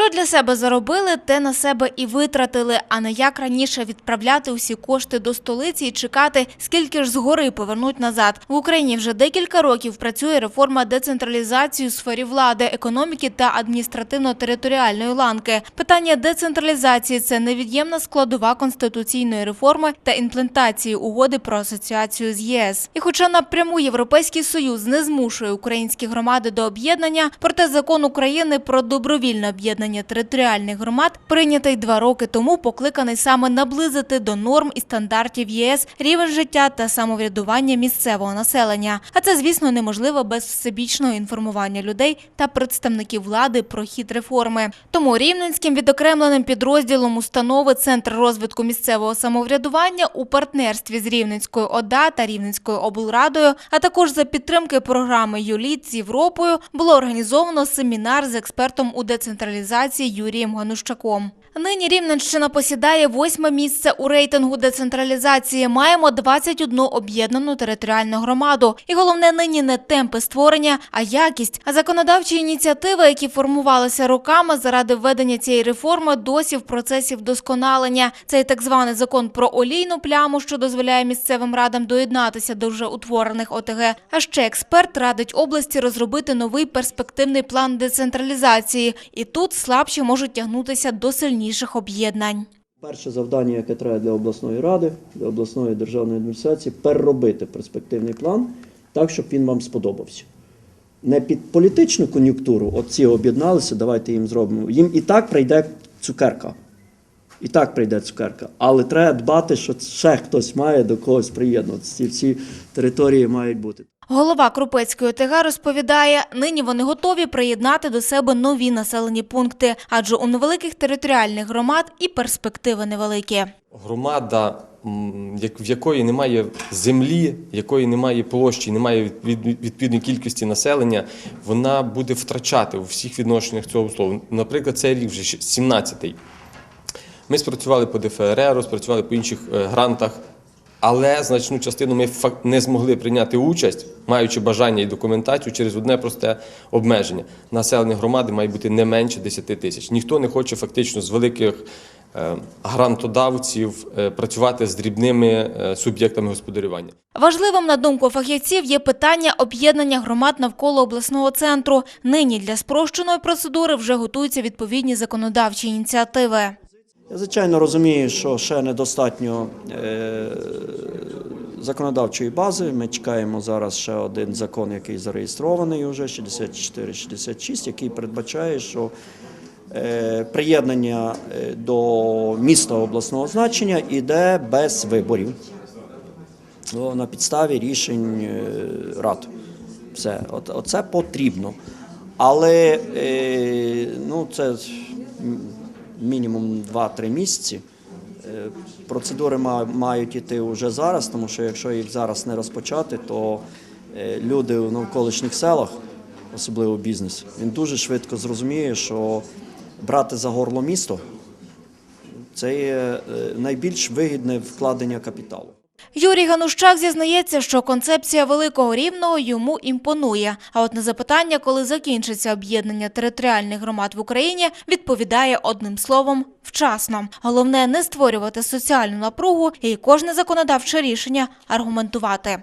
Що для себе заробили, те на себе і витратили, а не як раніше відправляти усі кошти до столиці і чекати, скільки ж згори повернуть назад. В Україні вже декілька років працює реформа децентралізації у сфері влади, економіки та адміністративно-територіальної ланки. Питання децентралізації це невід'ємна складова конституційної реформи та імплементації угоди про асоціацію з ЄС. І хоча напряму Європейський Союз не змушує українські громади до об'єднання, проте закон України про добровільне об'єднання територіальних громад, прийнятий два роки тому, покликаний саме наблизити до норм і стандартів ЄС рівень життя та самоврядування місцевого населення. А це, звісно, неможливо без всебічного інформування людей та представників влади про хід реформи. Тому рівненським відокремленим підрозділом установи Центр розвитку місцевого самоврядування у партнерстві з Рівненською ОДА та Рівненською облрадою, а також за підтримки програми ЮЛІТ з Європою, було організовано семінар з експертом у децентралізації Юрієм Ганущаком. Нині Рівненщина посідає восьме місце у рейтингу децентралізації. Маємо 21 об'єднану територіальну громаду. І головне нині не темпи створення, а якість. А законодавчі ініціативи, які формувалися роками заради введення цієї реформи, досі в процесі вдосконалення. Цей так званий закон про олійну пляму, що дозволяє місцевим радам доєднатися до вже утворених ОТГ. А ще експерт радить області розробити новий перспективний план децентралізації. І тут слабші можуть тягнутися до сильніших об'єднань. Перше завдання, яке треба для обласної ради, для обласної державної адміністрації, переробити перспективний план так, щоб він вам сподобався. Не під політичну кон'юнктуру, от ці об'єдналися, давайте їм зробимо. Їм і так прийде цукерка. І так прийде цукерка. Але треба дбати, що ще хтось має до когось приєднуватися. Ці всі території мають бути. Голова Крупецької ОТГ розповідає, нині вони готові приєднати до себе нові населені пункти, адже у невеликих територіальних громад і перспективи невеликі. Громада, в якої немає землі, якої немає площі, немає відповідної кількості населення, вона буде втрачати у всіх відношеннях цього слова. Наприклад, цей рік вже 17-й. Ми спрацювали по ДФРР, спрацювали по інших е, грантах, але значну частину ми не змогли прийняти участь, маючи бажання і документацію через одне просте обмеження. Населення громади має бути не менше 10 тисяч. Ніхто не хоче фактично з великих е, грантодавців е, працювати з дрібними е, суб'єктами господарювання. Важливим, на думку фахівців, є питання об'єднання громад навколо обласного центру. Нині для спрощеної процедури вже готуються відповідні законодавчі ініціативи. Я звичайно розумію, що ще недостатньо е, законодавчої бази. Ми чекаємо зараз ще один закон, який зареєстрований уже 64-66, який передбачає, що е, приєднання е, до міста обласного значення йде без виборів на підставі рішень рад. Все, оце потрібно. Але ну, це мінімум 2-3 місяці. Е, Процедури мають іти вже зараз, тому що якщо їх зараз не розпочати, то е, люди в навколишніх селах, особливо бізнес, він дуже швидко зрозуміє, що брати за горло місто це є е, найбільш вигідне вкладення капіталу. Юрій Ганущак зізнається, що концепція великого рівного йому імпонує. А от на запитання, коли закінчиться об'єднання територіальних громад в Україні, відповідає одним словом вчасно. Головне не створювати соціальну напругу і кожне законодавче рішення аргументувати.